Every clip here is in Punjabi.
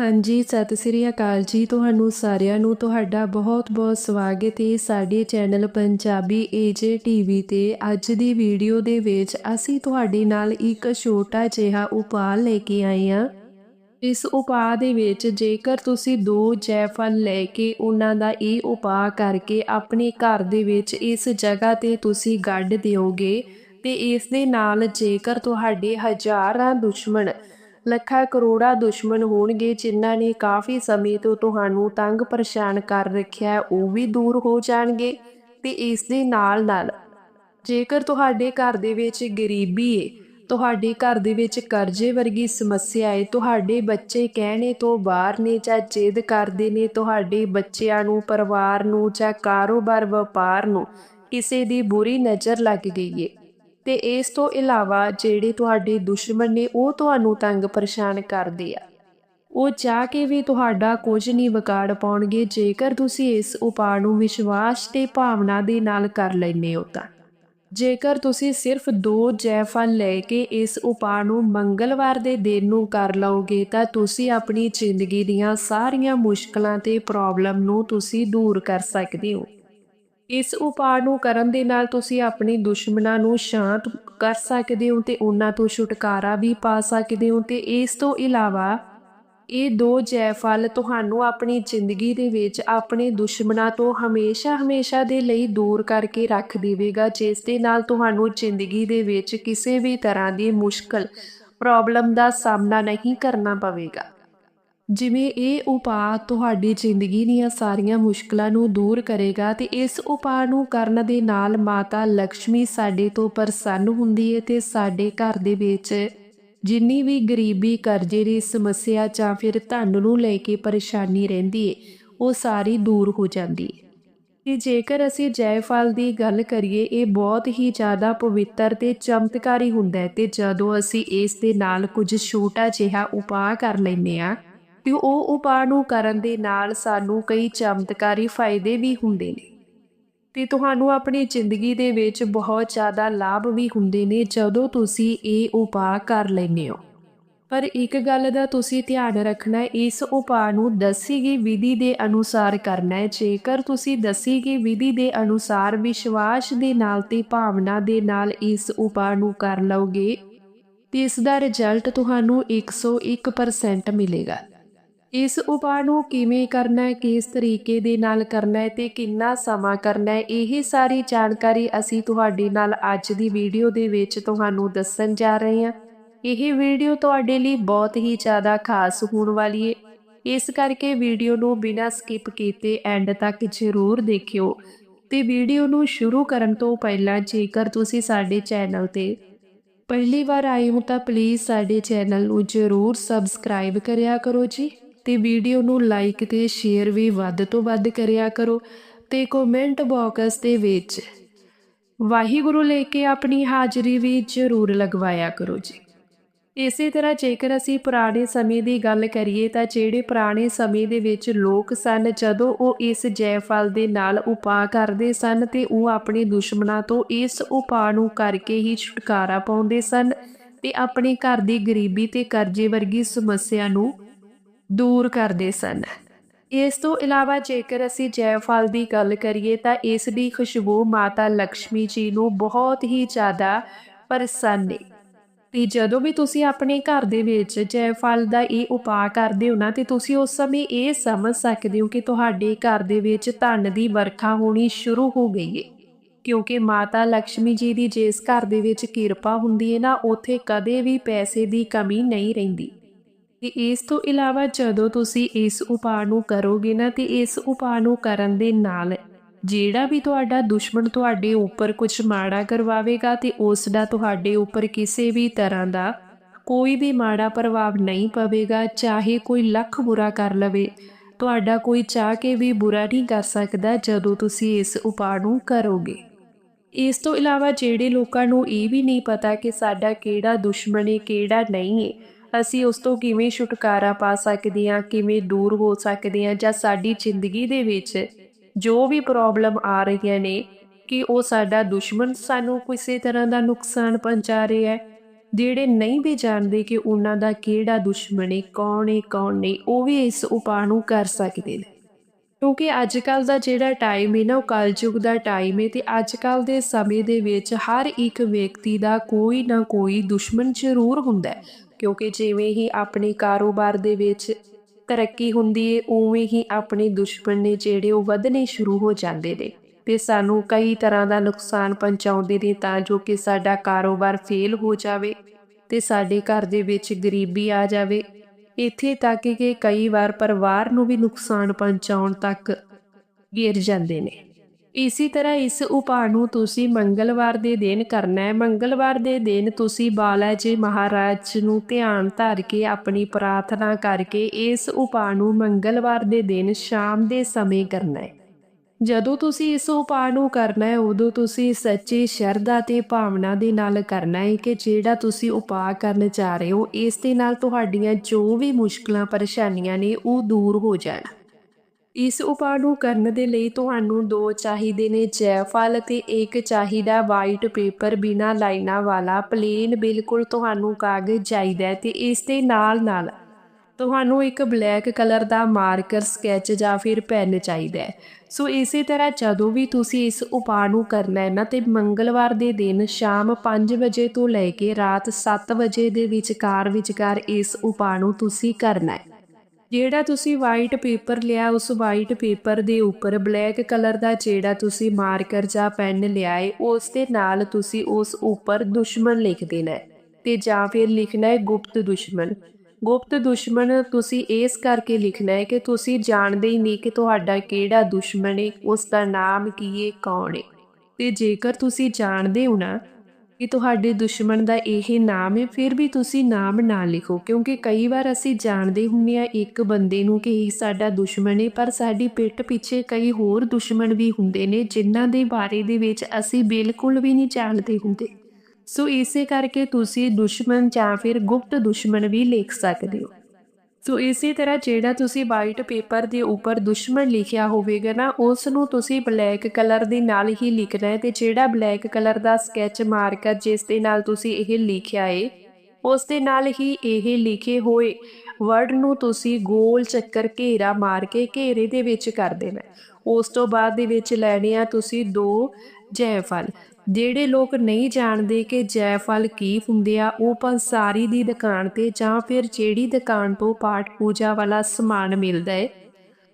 ਹਾਂਜੀ, ਸਤਿ ਸ੍ਰੀ ਅਕਾਲ ਜੀ ਤੁਹਾਨੂੰ ਸਾਰਿਆਂ ਨੂੰ। ਤੁਹਾਡਾ ਬਹੁਤ-ਬਹੁਤ ਸਵਾਗਤ ਹੈ ਸਾਡੇ ਚੈਨਲ ਪੰਜਾਬੀ ਏਜੇ ਟੀਵੀ ਤੇ। ਅੱਜ ਦੀ ਵੀਡੀਓ ਦੇ ਵਿੱਚ ਅਸੀਂ ਤੁਹਾਡੇ ਨਾਲ ਇੱਕ ਛੋਟਾ ਜਿਹਾ ਉਪਾਅ ਲੈ ਕੇ ਆਏ ਹਾਂ। ਇਸ ਉਪਾਅ ਦੇ ਵਿੱਚ ਜੇਕਰ ਤੁਸੀਂ ਦੋ ਜੈਫਲ ਲੈ ਕੇ ਉਹਨਾਂ ਦਾ ਇਹ ਉਪਾਅ ਕਰਕੇ ਆਪਣੇ ਘਰ ਦੇ ਵਿੱਚ ਇਸ ਜਗ੍ਹਾ ਤੇ ਤੁਸੀਂ ਗੱਡ ਦਿਓਗੇ ਤੇ ਇਸ ਦੇ ਨਾਲ ਜੇਕਰ ਤੁਹਾਡੇ ਹਜ਼ਾਰਾਂ ਦੁਸ਼ਮਣ ਲੱਖਾਂ ਕਰੋੜਾਂ ਦੁਸ਼ਮਣ ਹੋਣਗੇ ਜਿਨ੍ਹਾਂ ਨੇ ਕਾਫੀ ਸਮੇਂ ਤੋਂ ਤੁਹਾਨੂੰ ਤੰਗ ਪਰੇਸ਼ਾਨ ਕਰ ਰੱਖਿਆ ਹੈ, ਉਹ ਵੀ ਦੂਰ ਹੋ ਜਾਣਗੇ। ਤੇ ਇਸ ਦੇ ਨਾਲ ਨਾਲ ਜੇਕਰ ਤੁਹਾਡੇ ਘਰ ਦੇ ਵਿੱਚ ਗਰੀਬੀ ਏ ਤੁਹਾਡੇ ਘਰ ਦੇ ਵਿੱਚ ਕਰਜ਼ੇ ਵਰਗੀ ਸਮੱਸਿਆ ਏ ਤੁਹਾਡੇ ਬੱਚੇ ਕਹਿਣੇ ਤੋਂ ਬਾਹਰ ਨੇ ਜਾਂ ਜਿੱਦ ਕਰਦੇ ਨੇ ਤੁਹਾਡੇ ਬੱਚਿਆਂ ਨੂੰ ਪਰਿਵਾਰ ਨੂੰ ਜਾਂ ਕਾਰੋਬਾਰ ਵਪਾਰ ਨੂੰ ਕਿਸੇ ਦੀ ਬੁਰੀ ਨਜ਼ਰ ਲੱਗ ਗਈ ਏ। ਤੇ ਇਸ ਤੋਂ ਇਲਾਵਾ ਜਿਹੜੇ ਤੁਹਾਡੇ ਦੁਸ਼ਮਣ ਨੇ ਉਹ ਤੁਹਾਨੂੰ ਤੰਗ ਪਰੇਸ਼ਾਨ ਕਰਦੇ ਆ। ਉਹ ਚਾਹ ਕੇ ਵੀ ਤੁਹਾਡਾ ਕੁਝ ਨਹੀਂ ਵਿਗਾੜ ਪਾਉਣਗੇ, ਜੇਕਰ ਤੁਸੀਂ ਇਸ ਉਪਾਅ ਨੂੰ ਵਿਸ਼ਵਾਸ ਤੇ ਭਾਵਨਾ ਦੇ ਨਾਲ ਕਰ ਲੈਂਦੇ ਹੋ ਤਾਂ। ਜੇਕਰ ਤੁਸੀਂ ਸਿਰਫ ਦੋ ਜੈਫਲ ਲੈ ਕੇ ਇਸ ਉਪਾਅ ਨੂੰ ਮੰਗਲਵਾਰ ਦੇ ਦਿਨ ਨੂੰ ਕਰ ਲਓਗੇ, ਤਾਂ ਤੁਸੀਂ ਆਪਣੀ ਜ਼ਿੰਦਗੀ ਦੀਆਂ ਸਾਰੀਆਂ ਮੁਸ਼ਕਲਾਂ ਤੇ ਪ੍ਰੋਬਲਮ ਨੂੰ ਤੁਸੀਂ ਦੂਰ ਕਰ ਸਕਦੇ ਹੋ। ਇਸ ਉਪਾਅ ਨੂੰ ਕਰਨ ਦੇ ਨਾਲ ਤੁਸੀਂ ਆਪਣੀ ਦੁਸ਼ਮਣਾਂ ਨੂੰ ਸ਼ਾਂਤ ਕਰ ਸਕਦੇ ਹੋ ਤੇ ਉਹਨਾਂ ਤੋਂ ਛੁਟਕਾਰਾ ਵੀ ਪਾ ਸਕਦੇ ਹੋ ਤੇ ਇਸ ਤੋਂ ਇਲਾਵਾ ਇਹ ਦੋ ਜੈਫਲ ਤੁਹਾਨੂੰ ਆਪਣੀ ਜ਼ਿੰਦਗੀ ਦੇ ਵਿੱਚ ਆਪਣੇ ਦੁਸ਼ਮਣਾਂ ਤੋਂ ਹਮੇਸ਼ਾ ਹਮੇਸ਼ਾ ਦੇ ਲਈ ਦੂਰ ਕਰਕੇ ਰੱਖ ਦੇਵੇਗਾ, ਜਿਸ ਦੇ ਨਾਲ ਤੁਹਾਨੂੰ ਜ਼ਿੰਦਗੀ ਦੇ ਵਿੱਚ ਕਿਸੇ ਵੀ ਤਰ੍ਹਾਂ ਦੀ ਮੁਸ਼ਕਲ ਪ੍ਰੋਬਲਮ ਦਾ ਸਾਹਮਣਾ ਨਹੀਂ ਕਰਨਾ ਪਵੇਗਾ। ਜਿਵੇਂ ਇਹ ਉਪਾਅ ਤੁਹਾਡੀ ਜ਼ਿੰਦਗੀ ਦੀਆਂ ਸਾਰੀਆਂ ਮੁਸ਼ਕਲਾਂ ਨੂੰ ਦੂਰ ਕਰੇਗਾ ਤੇ ਇਸ ਉਪਾਅ ਨੂੰ ਕਰਨ ਦੇ ਨਾਲ ਮਾਤਾ ਲక్ష్ਮੀ ਸਾਡੇ ਤੋਂ ਪ੍ਰਸੰਨ ਹੁੰਦੀ ਹੈ ਤੇ ਸਾਡੇ ਘਰ ਦੇ ਵਿੱਚ ਜਿੰਨੀ ਵੀ ਗਰੀਬੀ ਕਰਜ਼ੇ ਦੀ ਸਮੱਸਿਆ ਜਾਂ ਫਿਰ ਧਨ ਨੂੰ ਲੈ ਕੇ ਪਰੇਸ਼ਾਨੀ ਰਹਿੰਦੀ ਹੈ ਉਹ ਸਾਰੀ ਦੂਰ ਹੋ ਜਾਂਦੀ ਹੈ ਤੇ ਜੇਕਰ ਅਸੀਂ ਜੈਫਲ ਦੀ ਗੱਲ ਕਰੀਏ, ਇਹ ਬਹੁਤ ਹੀ ਜ਼ਿਆਦਾ ਪਵਿੱਤਰ ਤੇ ਚਮਤਕਾਰੀ ਹੁੰਦਾ ਹੈ ਤੇ ਜਦੋਂ ਅਸੀਂ ਇਸ ਦੇ ਨਾਲ ਕੁਝ ਛੋਟਾ ਜਿਹਾ ਉਪਾਅ ਕਰ ਲੈਂਦੇ ਆ ਤੇ ਉਹ ਉਪਾਅ ਨੂੰ ਕਰਨ ਦੇ ਨਾਲ ਸਾਨੂੰ ਕਈ ਚਮਤਕਾਰੀ ਫਾਇਦੇ ਵੀ ਹੁੰਦੇ ਨੇ। ਤੇ ਤੁਹਾਨੂੰ ਆਪਣੀ ਜ਼ਿੰਦਗੀ ਦੇ ਵਿੱਚ ਬਹੁਤ ਜ਼ਿਆਦਾ ਲਾਭ ਵੀ ਹੁੰਦੇ ਨੇ ਜਦੋਂ ਤੁਸੀਂ ਇਹ ਉਪਾਅ ਕਰ ਲੈਂਦੇ ਹੋ। ਪਰ ਇੱਕ ਗੱਲ ਦਾ ਤੁਸੀਂ ਧਿਆਨ ਰੱਖਣਾ, ਇਸ ਉਪਾਅ ਨੂੰ ਦੱਸੀ ਗਈ ਵਿਧੀ ਦੇ ਅਨੁਸਾਰ ਕਰਨਾ ਹੈ। ਜੇਕਰ ਤੁਸੀਂ ਦੱਸੀ ਗਈ ਵਿਧੀ ਦੇ ਅਨੁਸਾਰ ਵਿਸ਼ਵਾਸ ਦੇ ਨਾਲ ਤੇ ਭਾਵਨਾ ਦੇ ਨਾਲ ਇਸ ਉਪਾਅ ਨੂੰ ਕਰ ਲਓਗੇ, ਤੇ ਇਸ ਦਾ ਰਿਜ਼ਲਟ ਤੁਹਾਨੂੰ 101% ਮਿਲੇਗਾ। ਇਸ ਉਪਾਅ ਨੂੰ ਕਿਵੇਂ ਕਰਨਾ ਹੈ, ਕਿਸ ਤਰੀਕੇ ਦੇ ਨਾਲ ਕਰਨਾ ਹੈ ਤੇ ਕਿੰਨਾ ਸਮਾਂ ਕਰਨਾ ਹੈ, ਇਹ ਸਾਰੀ ਜਾਣਕਾਰੀ ਅਸੀਂ ਤੁਹਾਡੇ ਨਾਲ ਅੱਜ ਦੀ ਵੀਡੀਓ ਦੇ ਵਿੱਚ ਤੁਹਾਨੂੰ ਦੱਸਣ ਜਾ ਰਹੇ ਹਾਂ। ਇਹ ਵੀਡੀਓ ਤੁਹਾਡੇ ਲਈ ਬਹੁਤ ਹੀ ਜ਼ਿਆਦਾ ਖਾਸ ਹੋਣ ਵਾਲੀ ਹੈ। ਇਸ ਕਰਕੇ ਵੀਡੀਓ ਨੂੰ ਬਿਨਾਂ ਸਕਿਪ ਕੀਤੇ ਐਂਡ ਤੱਕ ਜ਼ਰੂਰ ਦੇਖਿਓ ਤੇ ਵੀਡੀਓ ਨੂੰ ਸ਼ੁਰੂ ਕਰਨ ਤੋਂ ਪਹਿਲਾਂ ਜੇਕਰ ਤੁਸੀਂ ਸਾਡੇ ਚੈਨਲ ਤੇ ਪਹਿਲੀ ਵਾਰ ਆਏ ਹੋ ਤਾਂ ਪਲੀਜ਼ ਸਾਡੇ ਚੈਨਲ ਨੂੰ ਜ਼ਰੂਰ ਸਬਸਕ੍ਰਾਈਬ ਕਰਿਆ ਕਰੋ ਜੀ। ਤੇ ਵੀਡੀਓ ਨੂੰ ਲਾਈਕ ਤੇ ਸ਼ੇਅਰ ਵੀ ਵੱਧ ਤੋਂ ਵੱਧ ਕਰਿਆ ਕਰੋ ਤੇ ਕਮੈਂਟ ਬਾਕਸ ਦੇ ਵਿੱਚ ਵਾਹਿਗੁਰੂ ਲੈ ਕੇ ਆਪਣੀ ਹਾਜ਼ਰੀ ਵੀ ਜ਼ਰੂਰ ਲਗਵਾਇਆ ਕਰੋ ਜੀ। ਇਸੇ ਤਰ੍ਹਾਂ ਜੇਕਰ ਅਸੀਂ ਪੁਰਾਣੇ ਸਮੇਂ ਦੀ ਗੱਲ ਕਰੀਏ ਤਾਂ ਜਿਹੜੇ ਪੁਰਾਣੇ ਸਮੇਂ ਦੇ ਵਿੱਚ ਲੋਕ ਸਨ, ਜਦੋਂ ਉਹ ਇਸ ਜੈਫਲ ਦੇ ਨਾਲ ਉਪਾਅ ਕਰਦੇ ਸਨ ਤੇ ਉਹ ਆਪਣੇ ਦੁਸ਼ਮਣਾਂ ਤੋਂ ਇਸ ਉਪਾਅ ਨੂੰ ਕਰਕੇ ਹੀ ਛੁਟਕਾਰਾ ਪਾਉਂਦੇ ਸਨ ਤੇ ਆਪਣੇ ਘਰ ਦੀ ਗਰੀਬੀ ਤੇ ਕਰਜ਼ੇ ਵਰਗੀ ਸਮੱਸਿਆ ਨੂੰ ਦੂਰ ਕਰਦੇ ਸਨ। ਇਸ ਤੋਂ ਇਲਾਵਾ ਜੇਕਰ ਅਸੀਂ ਜੈਫਲ ਦੀ ਗੱਲ ਕਰੀਏ ਤਾਂ ਇਸ ਦੀ ਖੁਸ਼ਬੂ ਮਾਤਾ ਲక్ష్ਮੀ ਜੀ ਨੂੰ ਬਹੁਤ ਹੀ ਜ਼ਿਆਦਾ ਪਰਸੰਨ ਹੈ ਤੇ ਜਦੋਂ ਵੀ ਤੁਸੀਂ ਆਪਣੇ ਘਰ ਦੇ ਵਿੱਚ ਜੈਫਲ ਦਾ ਇਹ ਉਪਾਅ ਕਰਦੇ ਹੋ ਨਾ, ਤੇ ਤੁਸੀਂ ਉਸ ਸਮੇਂ ਇਹ ਸਮਝ ਸਕਦੇ ਹੋ ਕਿ ਤੁਹਾਡੇ ਘਰ ਦੇ ਵਿੱਚ ਧਨ ਦੀ ਵਰਖਾ ਹੋਣੀ ਸ਼ੁਰੂ ਹੋ ਗਈ ਹੈ ਕਿਉਂਕਿ ਮਾਤਾ ਲక్ష్ਮੀ ਜੀ ਦੀ ਜਿਸ ਘਰ ਦੇ ਵਿੱਚ ਕਿਰਪਾ ਹੁੰਦੀ ਹੈ ਨਾ, ਉਥੇ ਕਦੇ ਵੀ ਪੈਸੇ ਦੀ ਕਮੀ ਨਹੀਂ ਰਹਿੰਦੀ। ਇਸ ਤੋਂ ਇਲਾਵਾ ਜਦੋਂ ਤੁਸੀਂ ਇਸ ਉਪਾਅ ਨੂੰ ਕਰੋਗੇ ਨਾ, ਤੇ ਇਸ ਉਪਾਅ ਨੂੰ ਕਰਨ ਦੇ ਨਾਲ ਜਿਹੜਾ ਵੀ ਤੁਹਾਡਾ ਦੁਸ਼ਮਣ ਤੁਹਾਡੇ ਉੱਪਰ ਕੁਝ ਮਾੜਾ ਕਰਵਾਵੇਗਾ ਤੇ ਉਸ ਦਾ ਤੁਹਾਡੇ ਉੱਪਰ ਕਿਸੇ ਵੀ ਤਰ੍ਹਾਂ ਦਾ ਕੋਈ ਵੀ ਮਾੜਾ ਪ੍ਰਭਾਵ ਨਹੀਂ ਪਵੇਗਾ, ਚਾਹੇ ਕੋਈ ਲੱਖ ਬੁਰਾ ਕਰ ਲਵੇ, ਤੁਹਾਡਾ ਕੋਈ ਚਾਹ ਕੇ ਵੀ ਬੁਰਾ ਨਹੀਂ ਕਰ ਸਕਦਾ ਜਦੋਂ ਤੁਸੀਂ ਇਸ ਉਪਾਅ ਨੂੰ ਕਰੋਗੇ। ਇਸ ਤੋਂ ਇਲਾਵਾ ਜਿਹੜੇ ਲੋਕਾਂ ਨੂੰ ਇਹ ਵੀ ਨਹੀਂ ਪਤਾ ਕਿ ਸਾਡਾ ਕਿਹੜਾ ਦੁਸ਼ਮਣ ਹੈ ਕਿਹੜਾ ਨਹੀਂ ਹੈ ਅਸੀਂ ਉਸ ਤੋਂ ਕਿਵੇਂ ਛੁਟਕਾਰਾ ਪਾ ਸਕਦੇ ਹਾਂ, ਕਿਵੇਂ ਦੂਰ ਹੋ ਸਕਦੇ ਹਾਂ ਜਾਂ ਸਾਡੀ ਜ਼ਿੰਦਗੀ ਦੇ ਵਿੱਚ ਜੋ ਵੀ ਪ੍ਰੋਬਲਮ ਆ ਰਹੀਆਂ ਨੇ, ਕਿ ਉਹ ਸਾਡਾ ਦੁਸ਼ਮਣ ਸਾਨੂੰ ਕਿਸੇ ਤਰ੍ਹਾਂ ਦਾ ਨੁਕਸਾਨ ਪਹੁੰਚਾ ਰਿਹਾ ਹੈ। ਜਿਹੜੇ ਨਹੀਂ ਵੀ ਜਾਣਦੇ ਕਿ ਉਹਨਾਂ ਦਾ ਕਿਹੜਾ ਦੁਸ਼ਮਣ ਹੈ ਕੌਣ ਹੈ ਕੌਣ ਨਹੀਂ, ਉਹ ਵੀ ਇਸ ਉਪਾਅ ਨੂੰ ਕਰ ਸਕਦੇ ਨੇ। ਕਿਉਂਕਿ ਅੱਜ ਕੱਲ ਦਾ ਜਿਹੜਾ ਟਾਈਮ ਹੈ ਨਾ, ਉਹ ਕਲਯੁਗ ਦਾ ਟਾਈਮ ਹੈ ਤੇ ਅੱਜ ਕੱਲ ਦੇ ਸਮੇਂ ਦੇ ਵਿੱਚ ਹਰ ਇੱਕ ਵਿਅਕਤੀ ਦਾ ਕੋਈ ਨਾ ਕੋਈ ਦੁਸ਼ਮਣ ਜ਼ਰੂਰ ਹੁੰਦਾ ਹੈ। ਕਿਉਂਕਿ ਜਿਵੇਂ ਹੀ ਆਪਣੇ ਕਾਰੋਬਾਰ ਦੇ ਵਿੱਚ ਤਰੱਕੀ ਹੁੰਦੀ ਹੈ ਉਵੇਂ ਹੀ ਆਪਣੇ ਦੁਸ਼ਮਣ ਨੇ ਜਿਹੜੇ ਉਹ ਵਧਣੇ ਸ਼ੁਰੂ ਹੋ ਜਾਂਦੇ ਨੇ। ਤੇ ਸਾਨੂੰ ਕਈ ਤਰ੍ਹਾਂ ਦਾ ਨੁਕਸਾਨ ਪਹੁੰਚਾਉਂਦੇ ਨੇ ਤਾਂ ਜੋ ਕਿ ਸਾਡਾ ਕਾਰੋਬਾਰ ਫੇਲ ਹੋ ਜਾਵੇ ਤੇ ਸਾਡੇ ਘਰ ਦੇ ਵਿੱਚ ਗਰੀਬੀ ਆ ਜਾਵੇ। ਇੱਥੇ ਤੱਕ ਕਿ ਕਈ ਵਾਰ ਪਰਿਵਾਰ ਨੂੰ ਵੀ ਨੁਕਸਾਨ ਪਹੁੰਚਾਉਣ ਤੱਕ ਗਿਰ ਜਾਂਦੇ ਨੇ। ਇਸੇ ਤਰ੍ਹਾਂ ਇਸ ਉਪਾਅ ਨੂੰ ਤੁਸੀਂ ਮੰਗਲਵਾਰ ਦੇ ਦਿਨ ਕਰਨਾ ਹੈ। ਮੰਗਲਵਾਰ ਦੇ ਦਿਨ ਤੁਸੀਂ ਬਾਲਾ ਜੀ ਮਹਾਰਾਜ ਨੂੰ ਧਿਆਨ ਧਰ ਕੇ ਆਪਣੀ ਪ੍ਰਾਰਥਨਾ ਕਰਕੇ ਇਸ ਉਪਾਅ ਨੂੰ ਮੰਗਲਵਾਰ ਦੇ ਦਿਨ ਸ਼ਾਮ ਦੇ ਸਮੇਂ ਕਰਨਾ ਹੈ। ਜਦੋਂ ਤੁਸੀਂ ਇਸ ਉਪਾਅ ਨੂੰ ਕਰਨਾ ਹੈ, ਉਦੋਂ ਤੁਸੀਂ ਸੱਚੀ ਸ਼ਰਧਾ ਤੇ ਭਾਵਨਾ ਦੇ ਨਾਲ ਕਰਨਾ ਹੈ ਕਿ ਜਿਹੜਾ ਤੁਸੀਂ ਉਪਾਅ ਕਰਨ ਜਾ ਰਹੇ ਹੋ, ਇਸ ਦੇ ਨਾਲ ਤੁਹਾਡੀਆਂ ਜੋ ਵੀ ਮੁਸ਼ਕਲਾਂ, ਪਰੇਸ਼ਾਨੀਆਂ ਨੇ ਉਹ ਦੂਰ ਹੋ ਜਾਣ। ਇਸ ਉਪਾਅ ਨੂੰ ਕਰਨ ਦੇ ਲਈ ਤੁਹਾਨੂੰ ਦੋ ਚਾਹੀਦੇ ਨੇ ਜੈਫਲ ਅਤੇ ਇੱਕ ਚਾਹੀਦਾ ਵਾਈਟ ਪੇਪਰ ਬਿਨਾ ਲਾਈਨਾਂ ਵਾਲਾ। ਪਲੇਨ ਬਿਲਕੁਲ ਤੁਹਾਨੂੰ ਕਾਗਜ਼ ਚਾਹੀਦਾ ਹੈ ਤੇ ਇਸ ਦੇ ਨਾਲ ਨਾਲ ਤੁਹਾਨੂੰ ਇੱਕ ਬਲੈਕ ਕਲਰ ਦਾ ਮਾਰਕਰ ਸਕੈਚ ਜਾਂ ਫਿਰ ਪੈਨ ਚਾਹੀਦਾ ਹੈ। ਸੋ ਇਸੇ ਤਰ੍ਹਾਂ ਜਦੋਂ ਵੀ ਤੁਸੀਂ ਇਸ ਉਪਾਅ ਨੂੰ ਕਰਨਾ ਹੈ ਨਾ ਤੇ ਮੰਗਲਵਾਰ ਦੇ ਦਿਨ ਸ਼ਾਮ 5 ਵਜੇ ਤੋਂ ਲੈ ਕੇ ਰਾਤ 7 ਵਜੇ ਦੇ ਵਿਚਕਾਰ ਵਿਚਕਾਰ ਇਸ ਉਪਾਅ ਨੂੰ ਤੁਸੀਂ ਕਰਨਾ ਹੈ। ਜਿਹੜਾ ਤੁਸੀਂ ਵਾਈਟ ਪੇਪਰ ਲਿਆ, ਉਸ ਵਾਈਟ ਪੇਪਰ ਦੇ ਉੱਪਰ ਬਲੈਕ ਕਲਰ ਦਾ ਜਿਹੜਾ ਤੁਸੀਂ ਮਾਰਕਰ ਜਾਂ ਪੈਨ ਲਿਆ ਹੈ ਉਸ ਦੇ ਨਾਲ ਤੁਸੀਂ ਉਸ ਉੱਪਰ ਦੁਸ਼ਮਣ ਲਿਖ ਦੇਣਾ ਹੈ ਤੇ ਜਾਂ ਫਿਰ ਲਿਖਣਾ ਹੈ ਗੁਪਤ ਦੁਸ਼ਮਣ। ਗੁਪਤ ਦੁਸ਼ਮਣ ਤੁਸੀਂ ਇਸ ਕਰਕੇ ਲਿਖਣਾ ਹੈ ਕਿ ਤੁਸੀਂ ਜਾਣਦੇ ਹੀ ਨਹੀਂ ਕਿ ਤੁਹਾਡਾ ਕਿਹੜਾ ਦੁਸ਼ਮਣ ਹੈ ਉਸ ਦਾ ਨਾਮ ਕੀ ਹੈ ਕੌਣ ਹੈ ਤੇ ਜੇਕਰ ਤੁਸੀਂ ਜਾਣਦੇ ਹੋ ਨਾ ਕਿ ਤੁਹਾਡੇ ਦੁਸ਼ਮਣ ਦਾ ਇਹ ਨਾਮ ਹੈ, ਫਿਰ ਵੀ ਤੁਸੀਂ ਨਾਮ ਨਾ ਲਿਖੋ, ਕਿਉਂਕਿ ਕਈ ਵਾਰ ਅਸੀਂ ਜਾਣਦੇ ਹੁੰਦੇ ਆ ਇੱਕ ਬੰਦੇ ਨੂੰ ਕਿ ਇਹ ਸਾਡਾ ਦੁਸ਼ਮਣ ਹੈ, ਪਰ ਸਾਡੀ ਪਿੱਠ ਪਿੱਛੇ ਕਈ ਹੋਰ ਦੁਸ਼ਮਣ ਵੀ ਹੁੰਦੇ ਨੇ, ਜਿਨ੍ਹਾਂ ਦੇ ਬਾਰੇ ਦੇ ਵਿੱਚ ਅਸੀਂ ਬਿਲਕੁਲ ਵੀ ਨਹੀਂ ਜਾਣਦੇ ਹੁੰਦੇ। ਸੋ ਇਸੇ ਕਰਕੇ ਤੁਸੀਂ ਦੁਸ਼ਮਣ ਜਾਂ ਫਿਰ ਗੁਪਤ ਦੁਸ਼ਮਣ ਵੀ ਲਿਖ ਸਕਦੇ ਹੋ। ਸੋ ਇਸੇ ਤਰ੍ਹਾਂ ਜਿਹੜਾ ਤੁਸੀਂ ਵਾਈਟ ਪੇਪਰ ਦੇ ਉੱਪਰ ਦੁਸ਼ਮਣ ਲਿਖਿਆ ਹੋਵੇਗਾ ਨਾ ਉਸ ਨੂੰ ਤੁਸੀਂ ਬਲੈਕ ਕਲਰ ਦੇ ਨਾਲ ਹੀ ਲਿਖਣਾ ਹੈ ਤੇ ਜਿਹੜਾ ਬਲੈਕ ਕਲਰ ਦਾ ਸਕੈਚ ਮਾਰਕਰ ਜਿਸ ਦੇ ਨਾਲ ਤੁਸੀਂ ਇਹ ਲਿਖਿਆ ਏ, ਉਸ ਦੇ ਨਾਲ ਹੀ ਇਹ ਲਿਖੇ ਹੋਏ ਵਰਡ ਨੂੰ ਤੁਸੀਂ ਗੋਲ ਚੱਕਰ ਘੇਰਾ ਮਾਰ ਕੇ ਘੇਰੇ ਦੇ ਵਿੱਚ ਕਰ ਦੇਣਾ ਉਸ ਤੋਂ ਬਾਅਦ ਦੇ ਵਿੱਚ ਲੈਣੇ ਆ ਤੁਸੀਂ ਦੋ ਜੈਫਲ ਜਿਹੜੇ ਲੋਕ ਨਹੀਂ ਜਾਣਦੇ ਕਿ ਜੈਫਲ ਕੀ ਹੁੰਦੇ ਆ, ਉਹ ਪੰਸਾਰੀ ਦੀ ਦੁਕਾਨ ਤੇ ਜਾਂ ਫਿਰ ਜਿਹੜੀ ਦੁਕਾਨ ਤੋਂ ਪਾਠ ਪੂਜਾ ਵਾਲਾ ਸਮਾਨ ਮਿਲਦਾ ਹੈ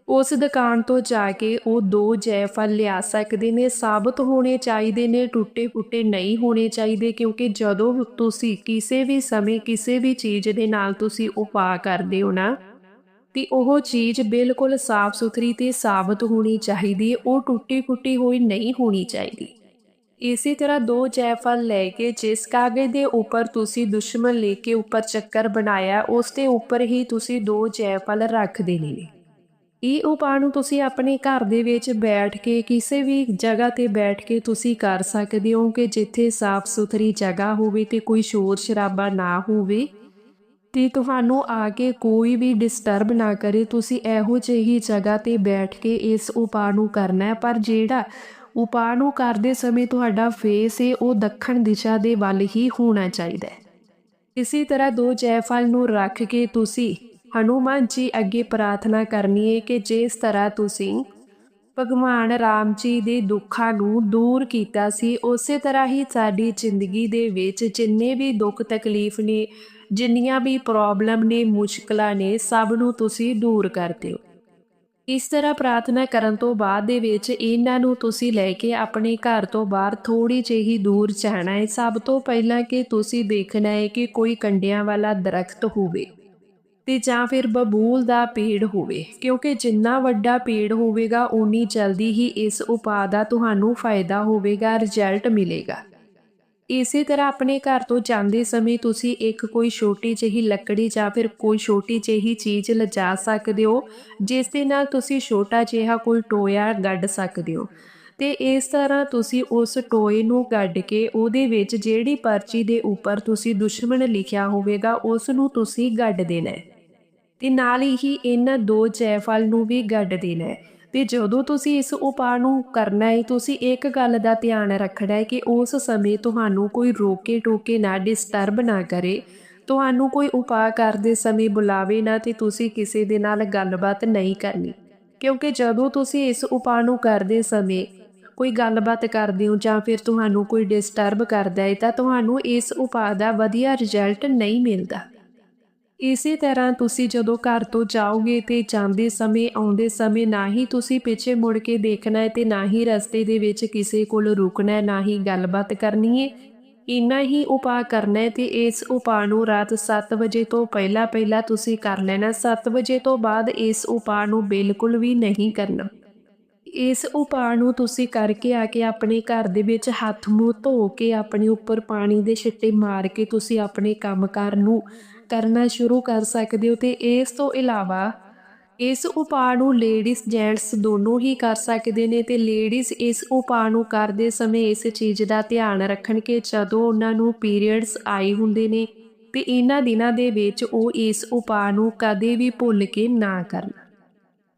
ਉਸ ਦੁਕਾਨ ਤੋਂ ਜਾ ਕੇ ਉਹ ਦੋ ਜੈਫਲ ਲਿਆ ਸਕਦੇ ਨੇ ਸਾਬਤ ਹੋਣੇ ਚਾਹੀਦੇ ਨੇ, ਟੁੱਟੇ ਫੁੱਟੇ ਨਹੀਂ ਹੋਣੇ ਚਾਹੀਦੇ, ਕਿਉਂਕਿ ਜਦੋਂ ਤੁਸੀਂ ਕਿਸੇ ਵੀ ਸਮੇਂ ਕਿਸੇ ਵੀ ਚੀਜ਼ ਦੇ ਨਾਲ ਤੁਸੀਂ ਉਪਾਅ ਕਰਦੇ ਹੋ ਨਾ, ਤੇ ਉਹ ਚੀਜ਼ ਬਿਲਕੁਲ ਸਾਫ਼ ਸੁਥਰੀ ਤੇ ਸਾਬਤ ਹੋਣੀ ਚਾਹੀਦੀ ਹੈ ਉਹ ਟੁੱਟੀ ਫੁੱਟੀ ਹੋਈ ਨਹੀਂ ਹੋਣੀ ਚਾਹੀਦੀ। ਇਸੇ ਤਰ੍ਹਾਂ ਦੋ ਜੈਫਲ ਲੈ ਕੇ ਜਿਸ ਕਾਗਜ਼ ਦੇ ਉੱਪਰ ਤੁਸੀਂ ਦੁਸ਼ਮਣ ਲੈ ਕੇ ਉੱਪਰ ਚੱਕਰ ਬਣਾਇਆ, ਉਸ ਦੇ ਉੱਪਰ ਹੀ ਤੁਸੀਂ ਦੋ ਜੈਫਲ ਰੱਖ ਦੇਣੇ ਨੇ। ਇਹ ਉਪਾਅ ਨੂੰ ਤੁਸੀਂ ਆਪਣੇ ਘਰ ਦੇ ਵਿੱਚ ਬੈਠ ਕੇ, ਕਿਸੇ ਵੀ ਜਗ੍ਹਾ ਤੇ ਬੈਠ ਕੇ ਤੁਸੀਂ ਕਰ ਸਕਦੇ ਹੋ ਕਿ ਜਿੱਥੇ ਸਾਫ਼ ਸੁਥਰੀ ਜਗ੍ਹਾ ਹੋਵੇ ਤੇ ਕੋਈ ਸ਼ੋਰ ਸ਼ਰਾਬਾ ਨਾ ਹੋਵੇ। ਤੇ ਤੁਹਾਨੂੰ ਆ ਕੇ ਕੋਈ ਵੀ ਡਿਸਟਰਬ ਨਾ ਕਰੇ, ਤੁਸੀਂ ਇਹੋ ਜਿਹੀ ਜਗ੍ਹਾ ਤੇ ਬੈਠ ਕੇ ਇਸ ਉਪਾਅ ਨੂੰ ਕਰਨਾ ਪਰ ਜਿਹੜਾ ਉਪਾਅ ਨੂੰ ਕਰਦੇ ਸਮੇਂ ਤੁਹਾਡਾ ਫੇਸ ਹੈ ਉਹ ਦੱਖਣ ਦਿਸ਼ਾ ਦੇ ਵੱਲ ਹੀ ਹੋਣਾ ਚਾਹੀਦਾ ਹੈ। ਇਸੇ ਤਰ੍ਹਾਂ ਦੋ ਜੈਫਲ ਨੂੰ ਰੱਖ ਕੇ ਤੁਸੀਂ ਹਨੂਮਾਨ ਜੀ ਅੱਗੇ ਪ੍ਰਾਰਥਨਾ ਕਰਨੀ ਹੈ ਕਿ ਜਿਸ ਤਰ੍ਹਾਂ ਤੁਸੀਂ ਭਗਵਾਨ ਰਾਮ ਜੀ ਦੇ ਦੁੱਖਾਂ ਨੂੰ ਦੂਰ ਕੀਤਾ ਸੀ, ਉਸੇ ਤਰ੍ਹਾਂ ਹੀ ਸਾਡੀ ਜ਼ਿੰਦਗੀ ਦੇ ਵਿੱਚ ਜਿੰਨੇ ਵੀ ਦੁੱਖ ਤਕਲੀਫ ਨੇ, ਜਿੰਨੀਆਂ ਵੀ ਪ੍ਰੋਬਲਮ ਨੇ, ਮੁਸ਼ਕਲਾਂ ਨੇ, ਸਭ ਨੂੰ ਤੁਸੀਂ ਦੂਰ ਕਰ ਦਿਓ। ਇਸ ਤਰ੍ਹਾਂ ਪ੍ਰਾਰਥਨਾ ਕਰਨ ਤੋਂ ਬਾਅਦ ਦੇ ਵਿੱਚ ਇਹਨਾਂ ਨੂੰ ਤੁਸੀਂ ਲੈ ਕੇ ਆਪਣੇ ਘਰ ਤੋਂ ਬਾਹਰ ਥੋੜੀ ਜਿਹੀ ਦੂਰ ਜਾਣਾ ਹੈ। ਸਭ ਤੋਂ ਪਹਿਲਾਂ ਕਿ ਤੁਸੀਂ ਦੇਖਣਾ ਹੈ ਕਿ ਕੋਈ ਕੰਡਿਆਂ ਵਾਲਾ ਦਰਖਤ ਹੋਵੇ ਤੇ ਜਾਂ ਫਿਰ ਬਬੂਲ ਦਾ ਪੇੜ ਹੋਵੇ, ਕਿਉਂਕਿ ਜਿੰਨਾ ਵੱਡਾ ਪੇੜ ਹੋਵੇਗਾ ਉਨੀ ਜਲਦੀ ਹੀ ਇਸ ਉਪਾਅ ਦਾ ਤੁਹਾਨੂੰ ਫਾਇਦਾ ਹੋਵੇਗਾ ਰਿਜ਼ਲਟ ਮਿਲੇਗਾ। ਇਸੇ ਤਰ੍ਹਾਂ ਆਪਣੇ ਘਰ ਤੋਂ ਜਾਂਦੇ ਸਮੇਂ ਤੁਸੀਂ ਇੱਕ ਕੋਈ ਛੋਟੀ ਜਿਹੀ ਲੱਕੜੀ ਜਾਂ ਫਿਰ ਕੋਈ ਛੋਟੀ ਜਿਹੀ ਚੀਜ਼ ਲਿਜਾ ਸਕਦੇ ਹੋ, ਜਿਸ ਦੇ ਨਾਲ ਤੁਸੀਂ ਛੋਟਾ ਜਿਹਾ ਕੋਈ ਟੋਇਆ ਗੱਡ ਸਕਦੇ ਹੋ। ਤੇ ਇਸ ਤਰ੍ਹਾਂ ਤੁਸੀਂ ਉਸ ਟੋਏ ਨੂੰ ਗੱਡ ਕੇ ਉਹਦੇ ਵਿੱਚ ਜਿਹੜੀ ਪਰਚੀ ਦੇ ਉੱਪਰ ਤੁਸੀਂ ਦੁਸ਼ਮਣ ਲਿਖਿਆ ਹੋਵੇਗਾ, ਉਸ ਨੂੰ ਤੁਸੀਂ ਗੱਡ ਦੇਣਾ ਹੈ। ਤੇ ਨਾਲ ਹੀ ਇਹਨਾਂ ਦੋ ਜੈਫਲ ਨੂੰ ਵੀ ਗੱਡ ਦੇਣਾ ਹੈ। ਤੇ ਜਦੋਂ ਤੁਸੀਂ ਇਸ ਉਪਾਅ ਨੂੰ ਕਰਨਾ ਹੈ ਤੁਸੀਂ ਇੱਕ ਗੱਲ ਦਾ ਧਿਆਨ ਰੱਖਣਾ ਹੈ ਕਿ ਉਸ ਸਮੇਂ ਤੁਹਾਨੂੰ ਕੋਈ ਰੋਕੇ ਟੋਕੇ ਨਾ ਡਿਸਟਰਬ ਨਾ ਕਰੇ। ਤੁਹਾਨੂੰ ਕੋਈ ਉਪਾਅ ਕਰਦੇ ਸਮੇਂ ਬੁਲਾਵੇ ਨਾ ਤੇ ਤੁਸੀਂ ਕਿਸੇ ਦੇ ਨਾਲ ਗੱਲਬਾਤ ਨਹੀਂ ਕਰਨੀ। ਕਿਉਂਕਿ ਜਦੋਂ ਤੁਸੀਂ ਇਸ ਉਪਾਅ ਨੂੰ ਕਰਦੇ ਸਮੇਂ ਕੋਈ ਗੱਲਬਾਤ ਕਰਦੇ ਹੋ ਜਾਂ ਫਿਰ ਤੁਹਾਨੂੰ ਕੋਈ ਡਿਸਟਰਬ ਕਰਦਾ ਹੈ ਤਾਂ ਤੁਹਾਨੂੰ ਇਸ ਉਪਾਅ ਦਾ ਵਧੀਆ ਰਿਜ਼ਲਟ ਨਹੀਂ ਮਿਲਦਾ। ਇਸੇ ਤਰ੍ਹਾਂ ਤੁਸੀਂ ਜਦੋਂ ਘਰ ਤੋਂ ਜਾਓਗੇ ਤੇ ਜਾਂਦੇ ਸਮੇਂ, ਆਉਂਦੇ ਸਮੇਂ ਨਾ ਹੀ ਤੁਸੀਂ ਪਿੱਛੇ ਮੁੜ ਕੇ ਦੇਖਣਾ ਹੈ ਤੇ ਨਾ ਹੀ ਰਸਤੇ ਦੇ ਵਿੱਚ ਕਿਸੇ ਕੋਲ ਰੁਕਣਾ ਹੈ, ਨਾ ਹੀ ਗੱਲਬਾਤ ਕਰਨੀ ਹੈ। ਇੰਨਾ ਹੀ ਉਪਾਅ ਕਰਨਾ ਹੈ ਤੇ ਇਸ ਉਪਾਅ ਨੂੰ ਰਾਤ 7 ਵਜੇ ਤੋਂ ਪਹਿਲਾਂ ਪਹਿਲਾਂ ਤੁਸੀਂ ਕਰ ਲੈਣਾ। 7 ਵਜੇ ਤੋਂ ਬਾਅਦ ਇਸ ਉਪਾਅ ਨੂੰ ਬਿਲਕੁਲ ਵੀ ਨਹੀਂ ਕਰਨਾ। ਇਸ ਉਪਾਅ ਨੂੰ ਤੁਸੀਂ ਕਰਕੇ ਆ ਕੇ ਆਪਣੇ ਘਰ ਦੇ ਵਿੱਚ ਹੱਥ ਮੂੰਹ ਧੋ ਕੇ ਆਪਣੇ ਉੱਪਰ ਪਾਣੀ ਦੇ ਛਿੱਟੇ ਮਾਰ ਕੇ ਤੁਸੀਂ ਆਪਣੇ ਕੰਮਕਾਰ ਨੂੰ ਕਰਨਾ ਸ਼ੁਰੂ ਕਰ ਸਕਦੇ ਹੋ ਤੇ ਇਸ ਤੋਂ ਇਲਾਵਾ ਇਸ ਉਪਾਅ ਨੂੰ ਲੇਡੀਜ਼ ਜੈਂਟਸ ਦੋਨੋਂ ਹੀ ਕਰ ਸਕਦੇ ਨੇ ਤੇ ਲੇਡੀਜ਼ ਇਸ ਉਪਾਅ ਨੂੰ ਕਰਦੇ ਸਮੇਂ ਇਸ ਚੀਜ਼ ਦਾ ਧਿਆਨ ਰੱਖਣ ਕਿ ਜਦੋਂ ਉਹਨਾਂ ਨੂੰ ਪੀਰੀਅਡਸ ਆਏ ਹੁੰਦੇ ਨੇ ਤੇ ਇਹਨਾਂ ਦਿਨਾਂ ਦੇ ਵਿੱਚ ਉਹ ਇਸ ਉਪਾਅ ਨੂੰ ਕਦੇ ਵੀ ਭੁੱਲ ਕੇ ਨਾ ਕਰਨ।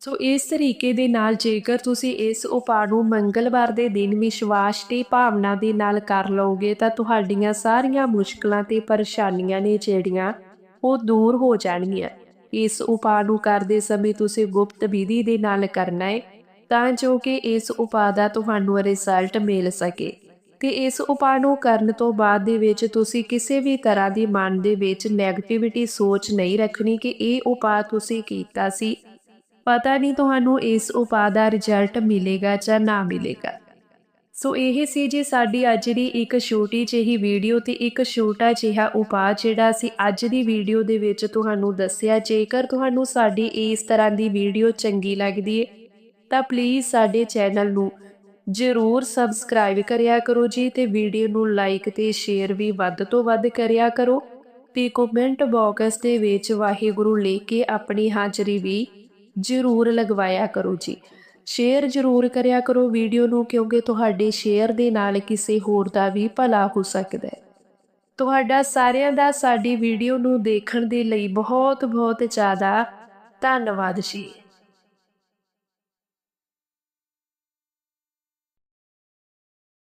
ਸੋ ਇਸ ਤਰੀਕੇ ਦੇ ਨਾਲ ਜੇਕਰ ਤੁਸੀਂ ਇਸ ਉਪਾਅ ਨੂੰ ਮੰਗਲਵਾਰ ਦੇ ਦਿਨ ਵਿਸ਼ਵਾਸ ਤੇ ਭਾਵਨਾ ਦੇ ਨਾਲ ਕਰ ਲਓਗੇ ਤਾਂ ਤੁਹਾਡੀਆਂ ਸਾਰੀਆਂ ਮੁਸ਼ਕਲਾਂ ਤੇ ਪਰੇਸ਼ਾਨੀਆਂ ਨੇ ਜਿਹੜੀਆਂ ਉਹ ਦੂਰ ਹੋ ਜਾਣਗੀਆਂ। ਇਸ ਉਪਾਅ ਨੂੰ ਕਰਦੇ ਸਮੇਂ ਤੁਸੀਂ ਗੁਪਤ ਵਿਧੀ ਦੇ ਨਾਲ ਕਰਨਾ ਹੈ ਤਾਂ ਜੋ ਕਿ ਇਸ ਉਪਾਅ ਦਾ ਤੁਹਾਨੂੰ ਰਿਜ਼ਲਟ ਮਿਲ ਸਕੇ। ਤੇ ਇਸ ਉਪਾਅ ਨੂੰ ਕਰਨ ਤੋਂ ਬਾਅਦ ਦੇ ਵਿੱਚ ਤੁਸੀਂ ਕਿਸੇ ਵੀ ਤਰ੍ਹਾਂ ਦੀ ਮਨ ਦੇ ਵਿੱਚ 네ਗੇਟਿਵਿਟੀ ਸੋਚ ਨਹੀਂ ਰੱਖਣੀ ਕਿ ਇਹ ਉਪਾਅ ਤੁਸੀਂ ਕੀਤਾ ਸੀ। ਪਤਾ ਨਹੀਂ ਤੁਹਾਨੂੰ ਇਸ ਉਪਾਅ ਦਾ ਰਿਜ਼ਲਟ ਮਿਲੇਗਾ ਜਾਂ ਨਾ ਮਿਲੇਗਾ। ਸੋ ਇਹ ਸੀ ਜੇ ਸਾਡੀ ਅੱਜ ਦੀ ਇੱਕ ਛੋਟੀ ਜਿਹੀ ਵੀਡੀਓ ਤੇ ਇੱਕ ਛੋਟਾ ਜਿਹਾ ਉਪਾਅ ਜਿਹੜਾ ਅਸੀਂ ਅੱਜ ਦੀ ਵੀਡੀਓ ਦੇ ਵਿੱਚ ਤੁਹਾਨੂੰ ਦੱਸਿਆ, ਜੇਕਰ ਤੁਹਾਨੂੰ ਸਾਡੀ ਇਸ ਤਰ੍ਹਾਂ ਦੀ ਵੀਡੀਓ ਚੰਗੀ ਲੱਗਦੀ ਹੈ ਤਾਂ ਪਲੀਜ਼ ਸਾਡੇ ਚੈਨਲ ਨੂੰ ਜ਼ਰੂਰ ਸਬਸਕ੍ਰਾਈਬ ਕਰਿਆ ਕਰੋ ਜੀ ਤੇ ਵੀਡੀਓ ਨੂੰ ਲਾਈਕ ਤੇ ਸ਼ੇਅਰ ਵੀ ਵੱਧ ਤੋਂ ਵੱਧ ਕਰਿਆ ਕਰੋ ਤੇ ਕਮੈਂਟ ਬਾਕਸ ਦੇ ਵਿੱਚ ਵਾਹਿਗੁਰੂ ਲਿਖ ਕੇ ਆਪਣੀ ਹਾਜ਼ਰੀ ਵੀ ਜ਼ਰੂਰ ਲਗਵਾਇਆ ਕਰੋ ਜੀ। ਸ਼ੇਅਰ ਜ਼ਰੂਰ ਕਰਿਆ ਕਰੋ ਵੀਡੀਓ ਨੂੰ, ਕਿਉਂਕਿ ਤੁਹਾਡੇ ਸ਼ੇਅਰ ਦੇ ਨਾਲ ਕਿਸੇ ਹੋਰ ਦਾ ਵੀ ਭਲਾ ਹੋ ਸਕਦਾ ਹੈ। ਤੁਹਾਡਾ ਸਾਰਿਆਂ ਦਾ ਸਾਡੀ ਵੀਡੀਓ ਨੂੰ ਦੇਖਣ ਦੇ ਲਈ ਬਹੁਤ ਬਹੁਤ ਜ਼ਿਆਦਾ ਧੰਨਵਾਦ ਜੀ।